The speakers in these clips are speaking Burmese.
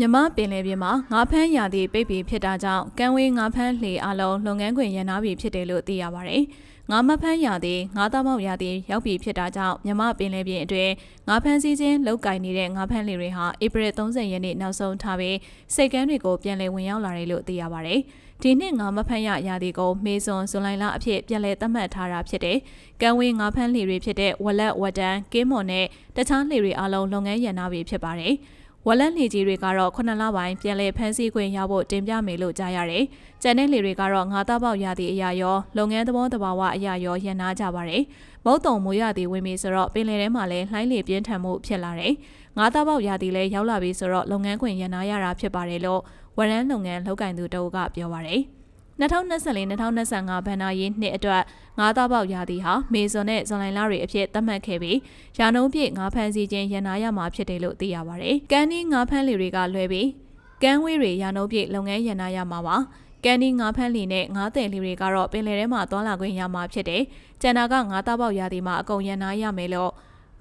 မြမပင်လယ်ပြင်မှာငါးဖမ်းရာသီပိတ်ပင်ဖြစ်တာကြောင့်ကမ်းဝေးငါးဖမ်းလှေအလုံးလုပ်ငန်းခွင်ရန်နာပြီဖြစ်တယ်လို့သိရပါတယ်။ငါးမဖမ်းရာသီငါးသားမောက်ရာသီရောက်ပြီဖြစ်တာကြောင့်မြမပင်လယ်ပြင်အတွင်းငါးဖမ်းစည်းခြင်းလောက်ကင်နေတဲ့ငါးဖမ်းလှေတွေဟာဧပြီ30ရက်နေ့နောက်ဆုံးထားပြီးစိတ်ကမ်းတွေကိုပြန်လည်ဝင်ရောက်လာတယ်လို့သိရပါတယ်။ဒီနှစ်ငါမဖမ်းရရာသီကိုမေဇွန်ဇွန်လိုင်လအဖြစ်ပြန်လည်သတ်မှတ်ထားတာဖြစ်တဲ့ကမ်းဝေးငါးဖမ်းလှေတွေဖြစ်တဲ့ဝလက်ဝတန်ကင်းမွန်နဲ့တခြားလှေတွေအလုံးလုပ်ငန်းရန်နာပြီဖြစ်ပါတယ်။ ဝက်လက်လှေကြီးတွေကတော့ခုနှစ်လပိုင်းပြန်လည်ဖမ်းဆီးခွင့်ရဖို့တင်ပြမယ်လို့ကြားရတယ်။ကျန်တဲ့လှေတွေကတော့ငါးသားပေါက်ရသည့်အရာရောလုပ်ငန်းသဘောတဘာဝအရာရောရန်နာကြပါတယ်။မုတ်တုံမိုးရသည့်ဝင်ပြီဆိုတော့ပင်လယ်ထဲမှာလည်းလှိုင်းလေပြင်းထန်မှုဖြစ်လာတယ်။ငါးသားပေါက်ရသည့်လည်းရောက်လာပြီဆိုတော့လုပ်ငန်းခွင်ရန်နာရတာဖြစ်ပါတယ်လို့ဝရန်လုပ်ငန်းလောက်ကင်သူတအုပ်ကပြောပါတယ်။ 2024-2025ဘဏ္ဍာရေးနှစ်အတွက်ငါးသားပေါက်ရာသီဟာမေဇွန်နဲ့ဇွန်လလတွေအဖြစ်သတ်မှတ်ခဲ့ပြီးရာနှုန်းပြည့်ငါးဖမ်းစီခြင်းရန်နာရမှာဖြစ်တယ်လို့သိရပါဗျ။ကန်းနီးငါးဖမ်းလီတွေကလွှဲပြီးကန်းဝေးတွေရာနှုန်းပြည့်လုပ်ငန်းရန်နာရမှာပါ။ကန်ဒီငါးဖမ်းလီနဲ့ငါးတယ်လီတွေကတော့ပင်လယ်ထဲမှာသွားလာခွင့်ရမှာဖြစ်တယ်။ကျန်တာကငါးသားပေါက်ရာသီမှာအကုန်ရန်နာရမယ်လို့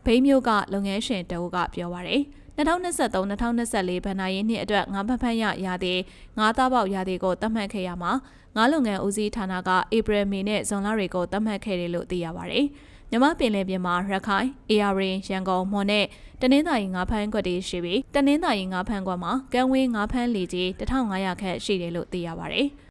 ဘိန်းမျိုးကလုပ်ငန်းရှင်တအုပ်ကပြောပါရယ်။2023-2024ဘဏ္ဍာရေးနှစ်အတွက်ငါးဖက်ဖက်ရရာသီငါးသားပေါက်ရာသီကိုသတ်မှတ်ခဲ့ရမှာငါးလုပ်ငန်းဦးစီးဌာနကဧပြီမေနဲ့ဇွန်လတွေကိုသတ်မှတ်ခဲ့တယ်လို့သိရပါတယ်။မြမပင်လယ်ပြင်မှာရခိုင် AR ရန်ကုန်မွန်နဲ့တနင်္သာရီငါးဖမ်းကွက်တွေရှိပြီးတနင်္သာရီငါးဖမ်းကွက်မှာကမ်းဝေးငါးဖမ်းလီကြီး1500ခန့်ရှိတယ်လို့သိရပါတယ်။